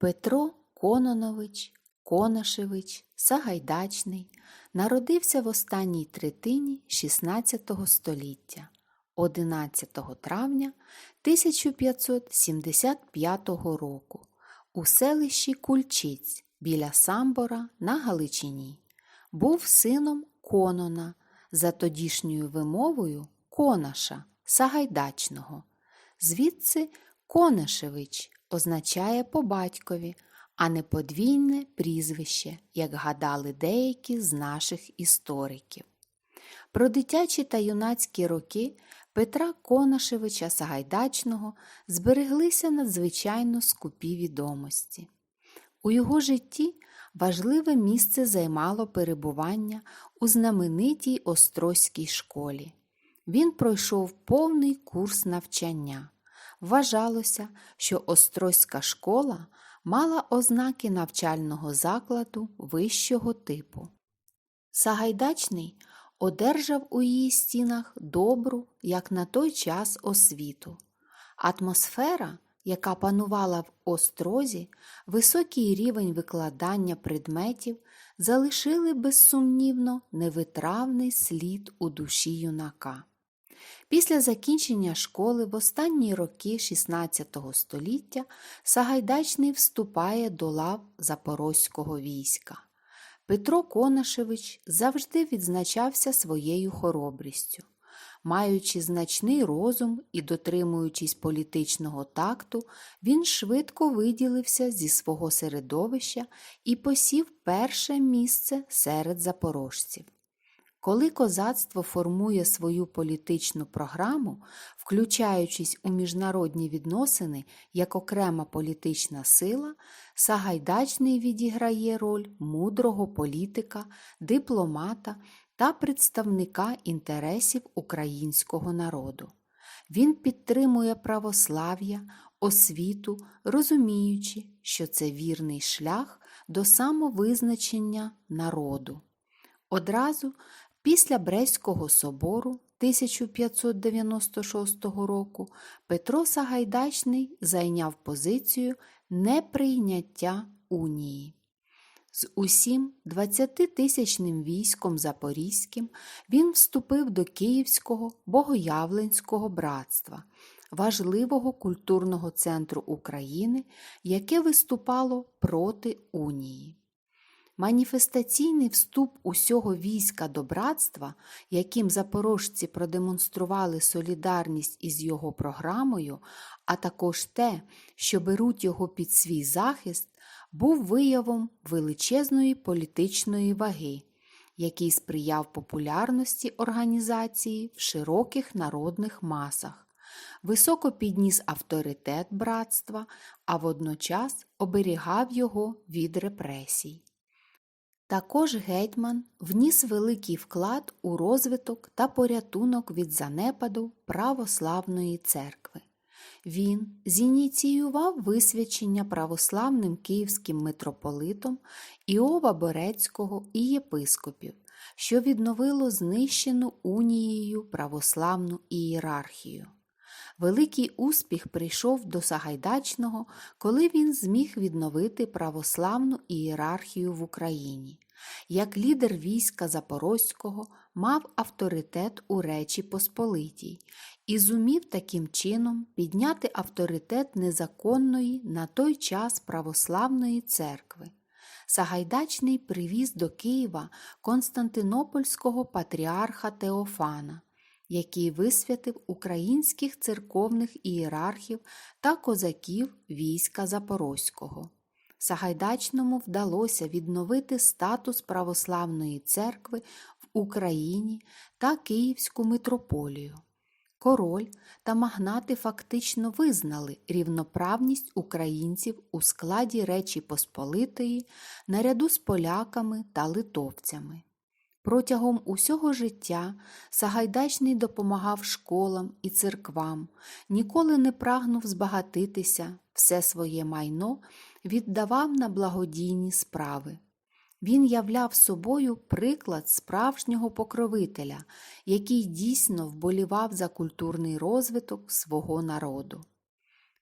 Петро Кононович Конашевич Сагайдачний народився в останній третині XVI століття 11 травня 1575 року у селищі Кульчиць біля Самбора на Галичині. Був сином Конона за тодішньою вимовою Конаша Сагайдачного. Звідси Конашевич означає по батькові, а не подвійне прізвище, як гадали деякі з наших істориків. Про дитячі та юнацькі роки Петра Конашевича Сагайдачного збереглися надзвичайно скупі відомості. У його житті важливе місце займало перебування у знаменитій Острозькій школі. Він пройшов повний курс навчання. Вважалося, що Острозька школа мала ознаки навчального закладу вищого типу. Сагайдачний одержав у її стінах добру, як на той час, освіту. Атмосфера, яка панувала в острозі, високий рівень викладання предметів залишили безсумнівно невитравний слід у душі юнака. Після закінчення школи в останні роки XVI століття Сагайдачний вступає до лав Запорозького війська. Петро Конашевич завжди відзначався своєю хоробрістю. Маючи значний розум і дотримуючись політичного такту, він швидко виділився зі свого середовища і посів перше місце серед запорожців. Коли козацтво формує свою політичну програму, включаючись у міжнародні відносини як окрема політична сила, Сагайдачний відіграє роль мудрого політика, дипломата та представника інтересів українського народу. Він підтримує православ'я, освіту, розуміючи, що це вірний шлях до самовизначення народу. Одразу після Бреського собору 1596 року Петро Сагайдачний зайняв позицію неприйняття унії. З усім 20-тисячним військом Запорізьким він вступив до Київського Богоявленського братства, важливого культурного центру України, яке виступало проти унії. Маніфестаційний вступ усього війська до братства, яким запорожці продемонстрували солідарність із його програмою, а також те, що беруть його під свій захист, був виявом величезної політичної ваги, який сприяв популярності організації в широких народних масах, високо підніс авторитет братства, а водночас оберігав його від репресій. Також гетьман вніс великий вклад у розвиток та порятунок від занепаду православної церкви. Він зініціював висвячення православним київським митрополитом Іова Борецького і єпископів, що відновило знищену унією православну ієрархію. Великий успіх прийшов до Сагайдачного, коли він зміг відновити православну ієрархію в Україні. Як лідер війська Запорозького мав авторитет у Речі Посполитій і зумів таким чином підняти авторитет незаконної на той час православної церкви. Сагайдачний привіз до Києва Константинопольського патріарха Теофана який висвятив українських церковних ієрархів та козаків війська Запорозького. Сагайдачному вдалося відновити статус православної церкви в Україні та Київську митрополію. Король та магнати фактично визнали рівноправність українців у складі Речі Посполитої наряду з поляками та литовцями. Протягом усього життя Сагайдачний допомагав школам і церквам, ніколи не прагнув збагатитися, все своє майно віддавав на благодійні справи. Він являв собою приклад справжнього покровителя, який дійсно вболівав за культурний розвиток свого народу.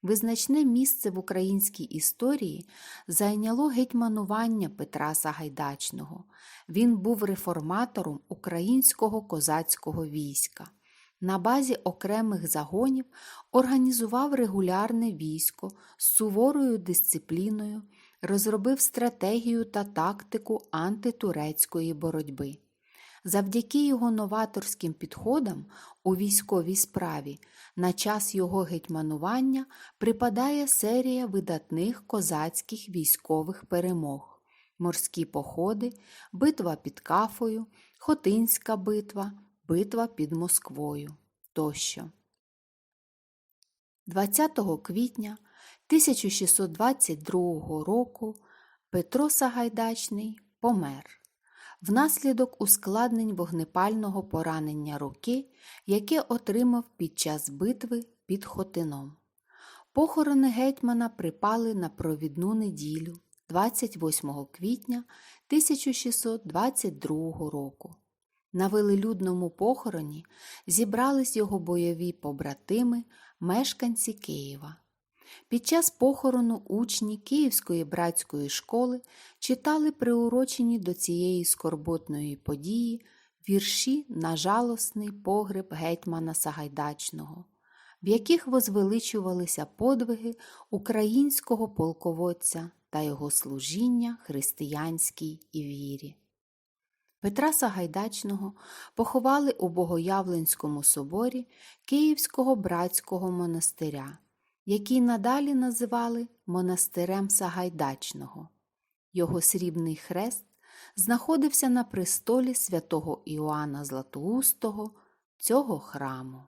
Визначне місце в українській історії зайняло гетьманування Петра Сагайдачного. Він був реформатором українського козацького війська. На базі окремих загонів організував регулярне військо з суворою дисципліною, розробив стратегію та тактику антитурецької боротьби. Завдяки його новаторським підходам у військовій справі на час його гетьманування припадає серія видатних козацьких військових перемог: морські походи, битва під Кафою, Хотинська битва, битва під Москвою тощо. 20 квітня 1622 року Петро Сагайдачний помер внаслідок ускладнень вогнепального поранення руки, яке отримав під час битви під Хотином. Похорони гетьмана припали на провідну неділю 28 квітня 1622 року. На велелюдному похороні зібрались його бойові побратими, мешканці Києва. Під час похорону учні Київської братської школи читали приурочені до цієї скорботної події вірші на жалосний погреб гетьмана Сагайдачного, в яких возвеличувалися подвиги українського полководця та його служіння християнській і вірі. Петра Сагайдачного поховали у Богоявленському соборі Київського братського монастиря, який надалі називали монастирем Сагайдачного. Його срібний хрест знаходився на престолі святого Іоанна Златоустого цього храму.